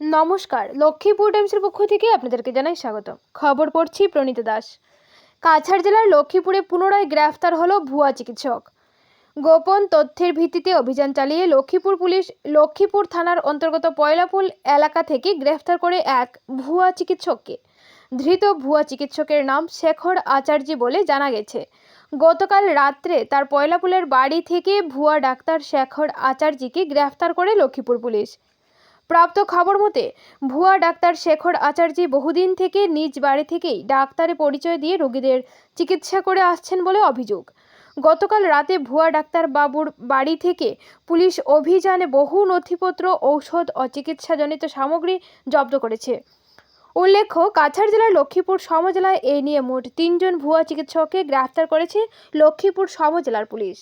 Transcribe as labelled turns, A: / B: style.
A: নমস্কার লক্ষ্মীপুর টাইমসের পক্ষ থেকে আপনাদেরকে জানাই স্বাগত খবর পড়ছি প্রণীত দাস। কাছাড় জেলার লক্ষ্মীপুরে পুনরায় গ্রেফতার হলো ভুয়া চিকিৎসক। গোপন তথ্যের ভিত্তিতে অভিযান চালিয়ে লক্ষ্মীপুর পুলিশ লক্ষ্মীপুর থানার অন্তর্গত পয়লাপুল এলাকা থেকে গ্রেফতার করে এক ভুয়া চিকিৎসককে। ধৃত ভুয়া চিকিৎসকের নাম শেখর আচার্য বলে জানা গেছে। গতকাল রাত্রে তার পয়লাপুলের বাড়ি থেকে ভুয়া ডাক্তার শেখর আচার্যকে গ্রেফতার করে লক্ষ্মীপুর পুলিশ। প্রাপ্ত খবর মতে, ভুয়া ডাক্তার শেখর আচার্য বহুদিন থেকে নিজ বাড়ি থেকেই ডাক্তারে পরিচয় দিয়ে রোগীদের চিকিৎসা করে আসছেন বলে অভিযোগ। গতকাল রাতে ভুয়া ডাক্তার বাবুর বাড়ি থেকে পুলিশ অভিযানে বহু নথিপত্র, ঔষধ ও চিকিৎসাজনিত সামগ্রী জব্দ করেছে। উল্লেখ্য, কাছাড় জেলার লক্ষ্মীপুর সমজেলায় এ নিয়ে মোট তিনজন ভুয়া চিকিৎসককে গ্রেফতার করেছে লক্ষ্মীপুর সমজেলার পুলিশ।